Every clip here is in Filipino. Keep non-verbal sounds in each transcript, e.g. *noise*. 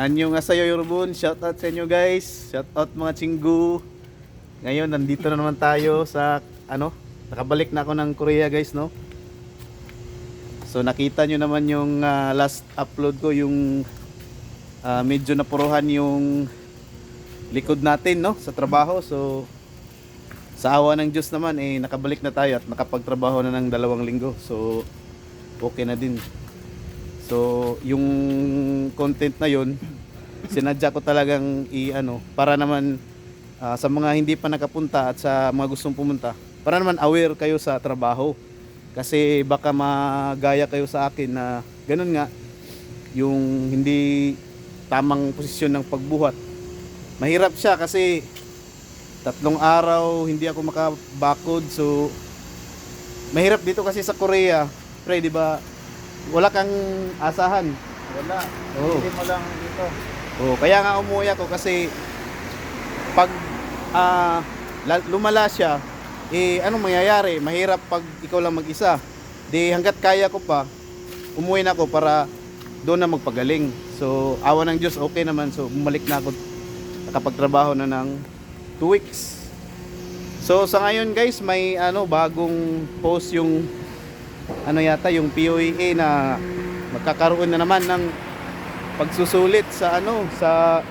Anyo nga sa'yo Yorobun, shout out sa inyo guys. Shout out mga chinggu. Ngayon nandito na naman tayo sa ano, nakabalik na ako ng Korea guys, no. So nakita nyo naman yung ah, last upload ko yung ah, medyo napuruhan yung likod natin, no, sa trabaho. So sa awa ng Diyos naman eh nakabalik na tayo at nakapagtrabaho na ng dalawang linggo. So okay na din. So, yung content na yon sinadya ko talagang i-ano, para naman ah, sa mga hindi pa nakapunta at sa mga gustong pumunta, para naman aware kayo sa trabaho. Kasi baka magaya kayo sa akin na ganun nga, yung hindi tamang posisyon ng pagbuhat. Mahirap siya kasi tatlong araw hindi ako makabakod so mahirap dito kasi sa Korea pre di ba wala kang asahan Wala. Oo. Hindi mo lang dito. Oh, kaya nga umuwi ako kasi pag la- lumala siya, eh anong mangyayari? Mahirap pag ikaw lang mag-isa. Di hanggat kaya ko pa, umuwi na ako para doon na magpagaling. So, awa ng Diyos, okay naman. So, bumalik na ako. Nakapagtrabaho na ng 2 weeks. So, sa ngayon guys, may ano, bagong post yung ano yata, yung POEA na magkakaroon na naman ng pagsusulit sa ano sa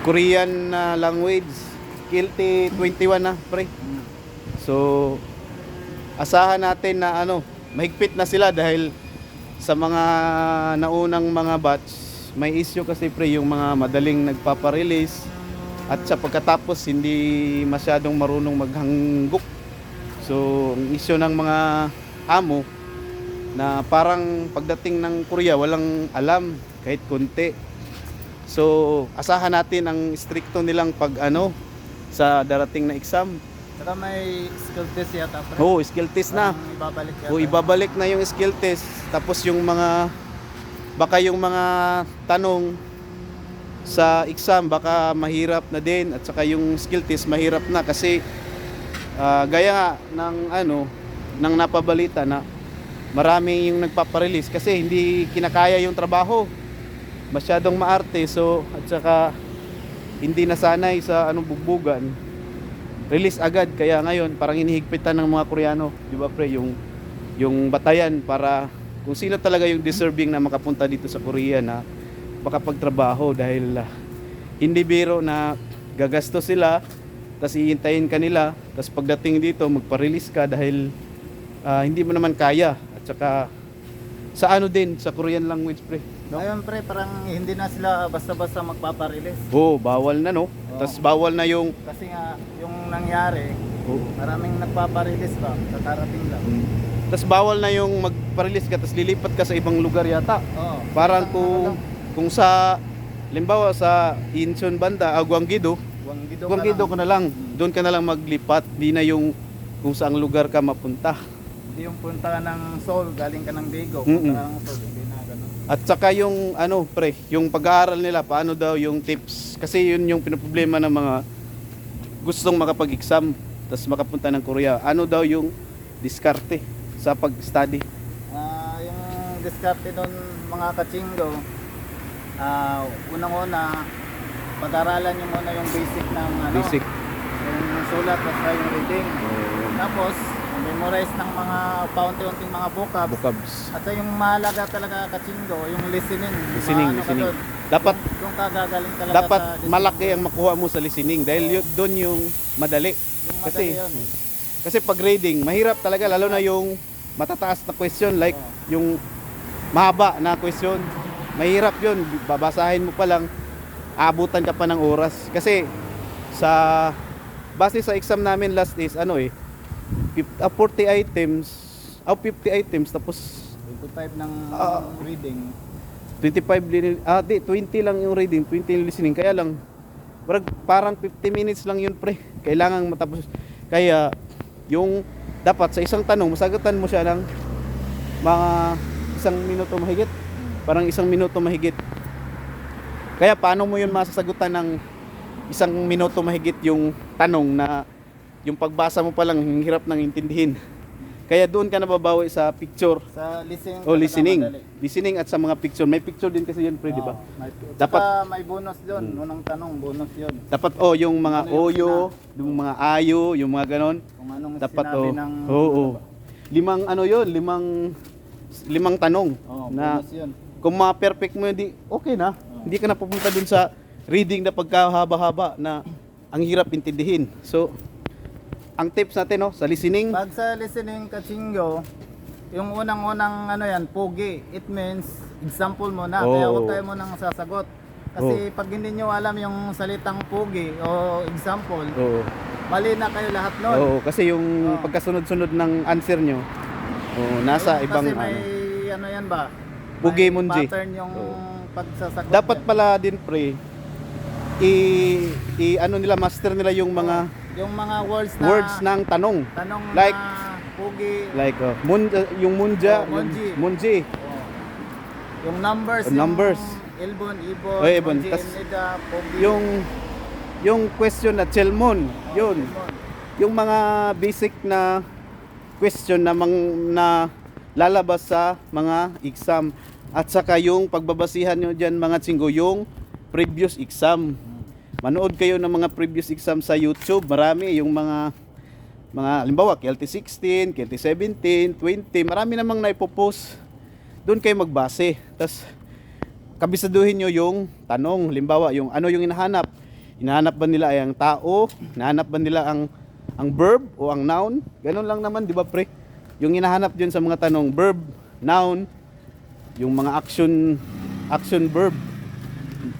Korean na language. Kilti 21 na pre. So asahan natin na ano mahigpit na sila dahil sa mga naunang mga batch may issue kasi pre yung mga madaling nagpapa-release. At sa pagkatapos hindi masyadong marunong maghangguk so ang issue ng mga amo na parang pagdating ng Korea walang alam kahit konti. So, asahan natin ang stricto nilang pag ano sa darating na exam. Saka may skill test yata. pre. Oh, skill test na. Parang ibabalik yata. O ibabalik na yung skill test tapos yung mga baka yung mga tanong sa exam baka mahirap na din at saka yung skill test mahirap na kasi ah, gaya nga ng ano ng napabalita na marami yung nagpaparelease kasi hindi kinakaya yung trabaho. Masyadong maarte so at saka hindi nasanay sa anong bugbugan release agad kaya ngayon parang hinihigpitan ng mga Koreano di ba pre yung yung batayan para kung sino talaga yung deserving na makapunta dito sa Korea na makapagtrabaho dahil ah, hindi biro na gagasto sila tapos iintayin ka nila tapos pagdating dito magpa-release ka dahil ah, hindi mo naman kaya at saka sa ano din sa Korean language pre no? Ngayon pre, parang hindi na sila basta-basta magpaparelease. Oo, bawal na no Oo. tapos bawal na yung Kasi nga, yung nangyari, oh, maraming nagpaparelease ba? Kakarating lang. tapos bawal na yung magpa-release ka tapos lilipat ka sa ibang lugar yata Oo. Parang Isang ano kung kung sa limbawa sa Incheon banda, ah, Gwanggido, Guanggido ka ka na lang. Doon ka na lang maglipat, di na yung kung saang lugar ka mapunta. Yung punta ng Seoul, galing ka ng Daegu. Mm-mm. Punta ka ng Seoul, hindi na ganun. At saka yung ano pre, yung pag-aaral nila, paano daw yung tips? Kasi yun yung pinoproblema ng mga gustong makapag-exam, tapos makapunta ng Korea. Ano daw yung diskarte sa pag-study? Ah, yung diskarte doon mga kachinggo, ah, unang-una, pag-aralan nyo muna yung basic ng ano, Basic. yung sulat at saka yung reading. Tapos, memorize ng mga paunti-unting mga vocab. Vocabs. At yung mahalaga talaga kachinggo, yung listening. Listening, ka listening. doon. Dapat Doon- doon ka gagaling talaga dapat sa malaki ang makuha mo sa listening dahil yun, doon yung madali. Yung madali Kasi yun. Kasi pag grading, mahirap talaga lalo na yung matataas na question like yung mahaba na question. Mahirap 'yun. Babasahin mo pa lang aabutan ka pa ng oras kasi sa base sa exam namin last is ano eh fif- ah, 40 items, ah 50 items tapos 25 ng Ah. reading. 25 din ah di 20 lang yung reading, 20 yung listening. Kaya lang parang, parang 50 minutes lang yun pre. Kailangan matapos. Kaya yung dapat sa isang tanong masagutan mo siya ng mga isang minuto mahigit. Parang isang minuto mahigit. Kaya paano mo yun masasagutan ng isang minuto mahigit yung tanong na yung pagbasa mo pa lang ang hirap nang intindihin. Kaya doon ka nababawi sa picture Sa listening. o listening. Listening at sa mga picture. May picture din kasi yun, pre, di ba? May, Dapat- may bonus doon. Unang tanong, bonus 'yon. Dapat oh, yung mga Ano yung oyo, yung mga ayo, yung mga ganon. Kung anong Dapat sinabi oh. ng Oo. Limang ano yun, limang limang tanong Oo, na bonus 'yun. kung ma-perfect mo yun, di okay na. Hindi ka na pupunta dun sa reading na pagkahaba-haba na ang hirap intindihin. So, ang tips natin no, sa listening, Pag sa listening kachingo, yung unang-unang ano yan, pogi, it means example mo na, kaya Oo. huwag kayo mo nang sasagot. Kasi pag hindi nyo alam yung salitang pogi o example, Oo. mali na kayo lahat nun. Oo, kasi yung Oo. pagkasunod-sunod ng answer nyo, oo, nasa Kasi ibang may ano. ano yan ba? May munji. pattern yung Oo. pagsasagot. Dapat niya. pala din pre i, i ano nila master nila yung mga yung mga words na words ng tanong. tanong like- na pogi, Like oh, mun, yung munja, Oh, munji. yung munji. oh, yung numbers, Oh, numbers. yung Ilbon, Ibon, Oh, Ibon. Munji, Tas- Inida, pogi. Yung yung question na chelmon, Oh, yun. Ilbon. Yung mga basic na question na mang, na lalabas sa mga exam at saka yung pagbabasihan nyo dyan mga tsinggo yung previous exam manood kayo ng mga previous exam sa YouTube. Marami yung mga mga limbawa KLT 16, KLT 17, 20 marami namang naipopost. Doon kayo magbase. Tas kabisaduhin nyo yung tanong. Limbawa yung ano yung hinahanap? Hinahanap ba nila ay ang tao? Hinahanap ba nila ang ang verb o ang noun? Ganun lang naman di ba pre? Yung hinahanap dyan sa mga tanong verb noun yung mga action action verb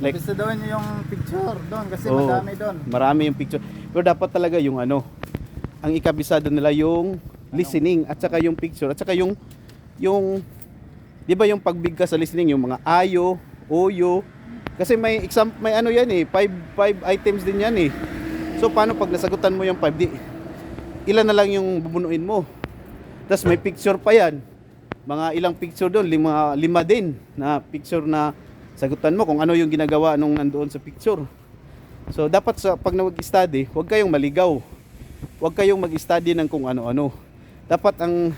like Gusto daw niyo yung picture doon kasi Oo, madami doon. Marami yung picture. Pero dapat talaga yung ano, ang ikabisado nila yung listening at saka yung picture at saka yung yung 'di ba yung pagbigkas sa listening yung mga ayo, oyo kasi may exam may ano yan eh, five, five items din yan eh. So paano pag nasagutan mo yung 5 di ilan na lang yung bubunuin mo. Tapos may picture pa yan. Mga ilang picture doon, lima, lima din na picture na sagutan mo kung ano yung ginagawa nung nandoon sa picture. So dapat sa pag nag-study, huwag kayong maligaw. Huwag kayong mag-study ng kung ano-ano. Dapat ang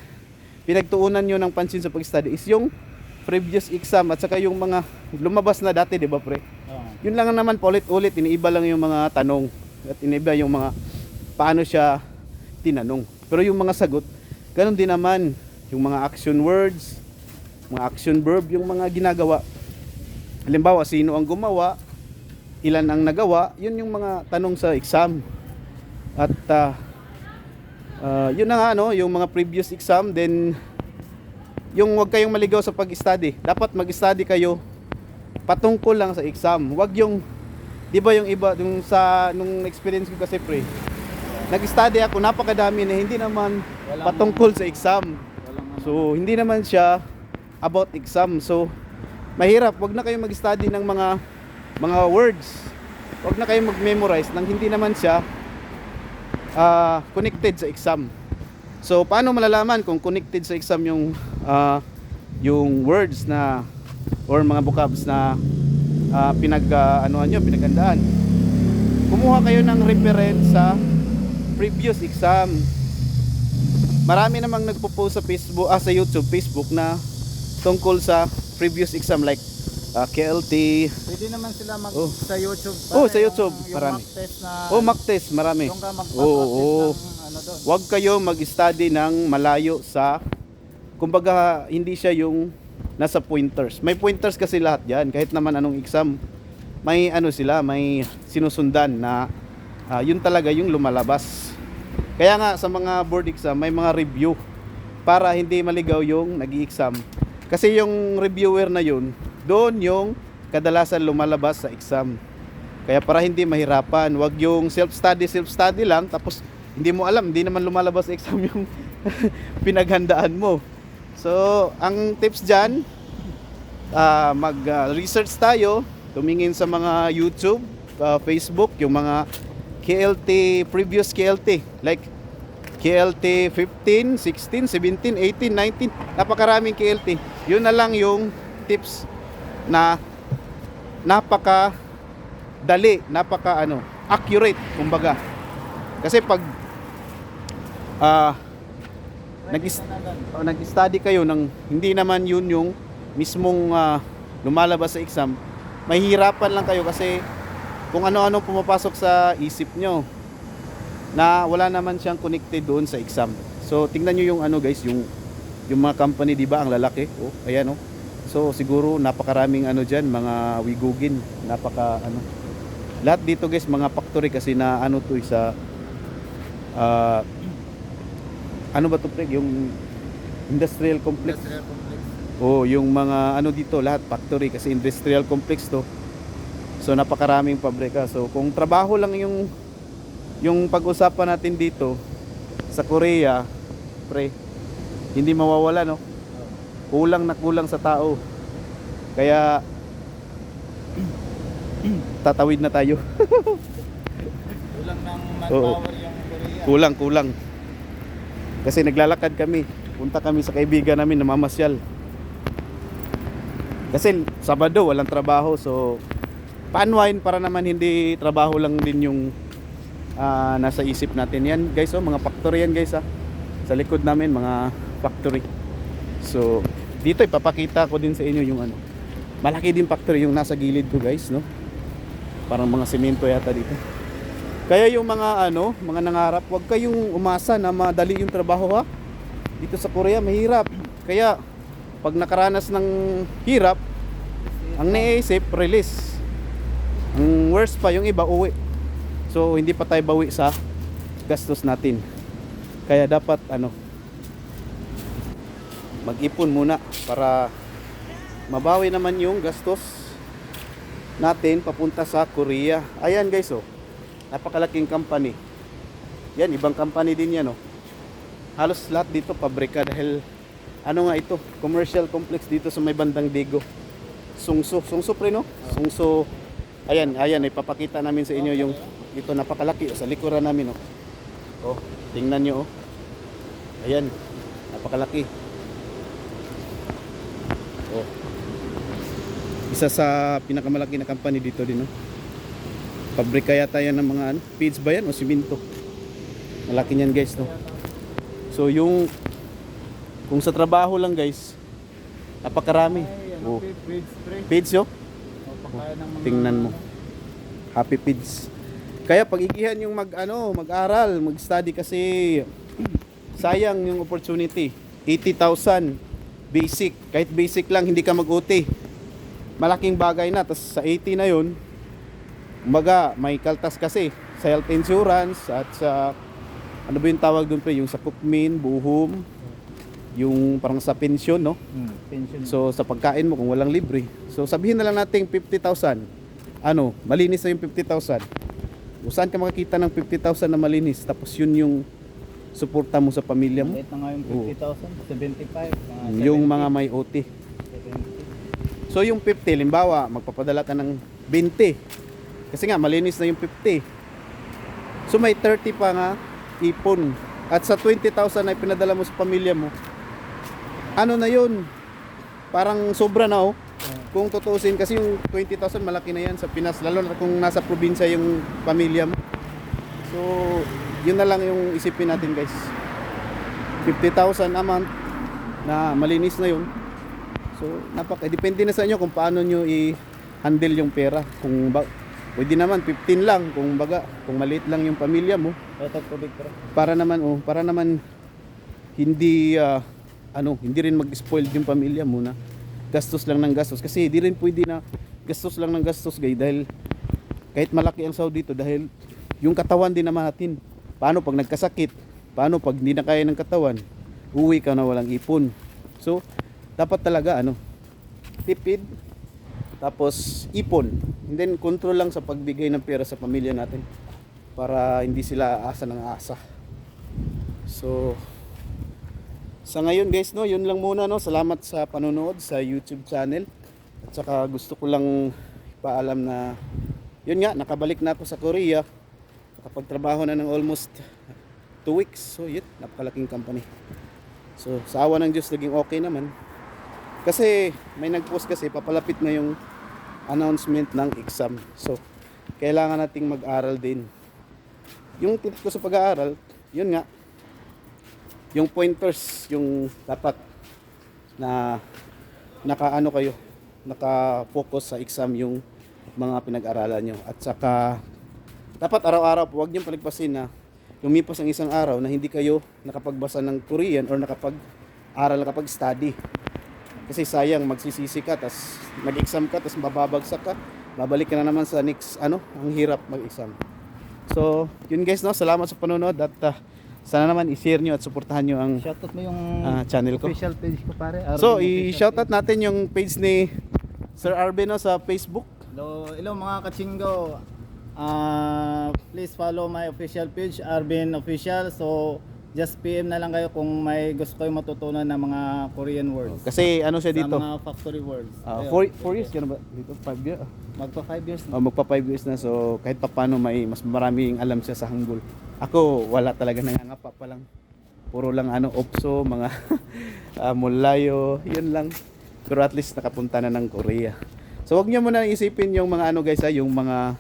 pinagtuunan nyo ng pansin sa pag-study is yung previous exam at saka yung mga lumabas na dati, di ba pre? Yun lang naman paulit-ulit, iniiba lang yung mga tanong at iniiba yung mga paano siya tinanong. Pero yung mga sagot, ganun din naman yung mga action words, mga action verb, yung mga ginagawa. Halimbawa, sino ang gumawa, ilan ang nagawa, yun yung mga tanong sa exam. At ah, ah, yun na nga, no, yung mga previous exam, then yung wag kayong maligaw sa pag-study. Dapat mag-study kayo patungkol lang sa exam. Wag yung 'di ba yung iba yung sa nung experience ko kasi pre. Nag-study ako napakadami na hindi naman Walang- patungkol sa exam. Walang ano. So hindi naman siya about exam. So mahirap, wag na kayong mag-study ng mga mga words. Wag na kayong mag-memorize nang hindi naman siya ah, connected sa exam. So paano malalaman kung connected sa exam yung ah, yung words na or mga vocabs na ah, pinag ah, anuhan nyo, pinagandaan. Kumuha kayo ng reference sa previous exam. Marami namang nagpo-post sa Facebook, ah, sa YouTube, Facebook na tungkol sa previous exam like ah, KLT. Pwede naman sila mag Oh. sa YouTube. Oh, Paano sa YouTube, Yung, yung marami. mock test na Oh, mock test, marami. Doon ka mag Oo, oo. ano doon. Huwag kayo mag-study ng malayo sa kumbaga hindi siya yung nasa pointers. May pointers kasi lahat 'yan kahit naman anong exam. May ano sila, may sinusundan na ah, yun talaga yung lumalabas. Kaya nga sa mga board exam may mga review para hindi maligaw yung nag-exam. Kasi yung reviewer na yun, doon yung kadalasan lumalabas sa exam. Kaya para hindi mahirapan, wag yung self-study, self-study lang, tapos hindi mo alam, hindi naman lumalabas sa exam yung *laughs* pinaghandaan mo. So, ang tips dyan, ah, mag-research tayo, tumingin sa mga YouTube, ah, Facebook, yung mga KLT, previous KLT, like KLT 15, 16, 17, 18, 19, napakaraming KLT. Yun na lang yung tips na napaka dali, napaka ano, accurate kumbaga. Kasi pag oh, nag-study kayo ng hindi naman yun yung mismong ah, lumalabas sa exam, mahihirapan lang kayo kasi kung ano-ano pumapasok sa isip nyo na wala naman siyang connected doon sa exam. So tingnan nyo yung ano guys, yung yung mga company 'di ba ang lalaki. Oh, ayan oh. So siguro napakaraming ano diyan, mga wigugin, napaka ano. Lahat dito guys mga factory kasi na ano to eh, sa ah, ano ba to pre? Yung industrial complex. Industrial complex. Oh, yung mga ano dito lahat factory kasi industrial complex to. So napakaraming pabrika. So kung trabaho lang yung yung pag-usapan natin dito sa Korea, pre, hindi mawawala no. Kulang na kulang sa tao. Kaya *clears throat* tatawid na tayo. Kulang ng manpower yung Korea. Kulang, kulang. Kasi naglalakad kami. Punta kami sa kaibigan namin na mamasyal. Kasi Sabado walang trabaho so paanwain para naman hindi trabaho lang din yung ah, nasa isip natin yan guys oh mga factory yan guys ah sa likod namin mga factory so dito ipapakita ko din sa inyo yung ano malaki din factory yung nasa gilid ko guys no parang mga semento yata dito kaya yung mga ano, mga nangarap, huwag kayong umasa na madali yung trabaho ha. Dito sa Korea mahirap. Kaya pag nakaranas ng hirap, ang naisip release. Ang worst pa yung iba uwi. So hindi pa tayo bawi sa gastos natin. Kaya dapat ano mag-ipon muna para mabawi naman yung gastos natin papunta sa Korea. Ayan guys oh napakalaking company. Yan, ibang company din yan, oh. Halos lahat dito pabrika dahil ano nga ito, commercial complex dito sa may bandang Digo. Sungso, sungso pre no? Sungso. Ayan, ayan, ipapakita namin sa inyo yung ito napakalaki oh, sa likuran namin, oh. Oh, tingnan nyo, oh. Ayan, napakalaki. Isa sa pinakamalaki na company dito din, oh. Pabrika yata yan ng mga ano, feeds ba yan o simento? Malaki niyan guys, no? So yung kung sa trabaho lang guys, napakarami. Oh. feeds, yo, O, pagkain ng mga- tingnan mo. Happy feeds. Kaya pag-igihan yung mag ano, mag-aral, mag-study kasi sayang yung opportunity. 80,000 basic. Kahit basic lang hindi ka mag-OT. Malaking bagay na. Tapos sa 80 na yun, Kumbaga, may kaltas kasi sa health insurance at sa ano ba yung tawag doon pre, yung sa kukmin, buhom, yung parang sa pensyon, no? Hmm, pension. So sa pagkain mo kung walang libre. So sabihin na lang natin 50,000. Ano, malinis na yung 50,000. O saan ka makakita ng 50,000 na malinis tapos yun yung suporta mo sa pamilya mo? Maliit na nga yung Oo. 50,000, 75. mga Yung 70, mga may OT. 70. So yung 50, limbawa, magpapadala ka ng 20. Kasi nga, malinis na yung 50. So may 30 pa nga ipon. At sa 20,000 na pinadala mo sa pamilya mo, ano na yun? Parang sobra na oh. Kung tutuusin, kasi yung 20,000 malaki na yan sa Pinas. Lalo na kung nasa probinsya yung pamilya mo. So, yun na lang yung isipin natin guys. 50,000 a month na malinis na yun. So, napaka depende na sa inyo kung paano nyo i-handle yung pera. Kung ba, pwede naman 15 lang kung baga, kung maliit lang yung pamilya mo para naman oh, para naman hindi ah, ano, hindi rin mag-spoil yung pamilya mo na gastos lang ng gastos kasi hindi rin pwede na gastos lang ng gastos gay dahil kahit malaki ang sahod dito dahil yung katawan din naman natin. Paano pag nagkasakit? Paano pag hindi na kaya ng katawan? Uwi ka na walang ipon. So, dapat talaga ano, tipid tapos ipon. And then control lang sa pagbigay ng pera sa pamilya natin para hindi sila asa ng asa. So sa ngayon guys no, yun lang muna no. Salamat sa panonood sa YouTube channel. At saka gusto ko lang paalam na yun nga, nakabalik na ako sa Korea. Nakapagtrabaho na ng almost 2 weeks. So yun, napakalaking company. So sa awa ng Diyos naging okay naman. Kasi may nag-post kasi papalapit na yung announcement ng exam. So kailangan nating mag-aral din. Yung tip ko sa pag-aaral, yun nga, yung pointers, yung dapat na nakaano kayo, naka-focus sa exam yung mga pinag-aralan nyo. At saka, dapat araw-araw, huwag nyo paligpasin na lumipas ang isang araw na hindi kayo nakapagbasa ng Korean or nakapag-aral, nakapag-study. Kasi sayang, magsisisi ka, tas mag-exam ka, tas mababagsak ka, babalik ka na naman sa next, ano, ang hirap mag-exam. So, yun guys, no, salamat sa panonood at ah, sana naman i-share nyo at suportahan nyo ang Shoutout mo yung ah, channel ko. official page ko pare. So, Arvin official i-shoutout natin yung page ni Sir Arvin no, sa Facebook. Hello, hello mga kachingo. Ah, please follow my official page, Arvin Official. So, just PM na lang kayo kung may gusto kayo matutunan ng mga Korean words. Kasi ano siya Sa dito? mga factory words. Ah, Ayun. four, four years na ba? Dito, five years? Magpa 5 years na. Oh, magpa 5 years na so kahit pa paano may mas maraming alam siya sa Hangul. Ako wala talaga nangangapa pa lang. Puro lang ano opso, mga *laughs* ah, mulayo, yun lang. Pero at least nakapunta na ng Korea. So wag niyo muna isipin yung mga ano guys, ah, yung mga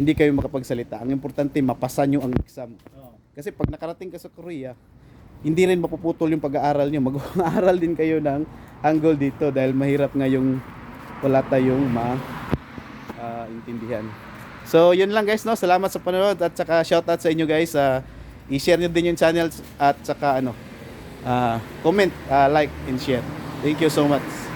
hindi kayo makapagsalita. Ang importante mapasa niyo ang exam. Kasi pag nakarating ka sa Korea, hindi rin mapuputol yung pag-aaral nyo. Mag-aaral din kayo ng Hangul dito dahil mahirap nga yung wala tayong ma ah, intindihan. So, yun lang guys, no? Salamat sa panonood at saka shoutout sa inyo guys. Ah, i-share nyo din yung channel at saka ano, ah, comment, ah, like, and share. Thank you so much.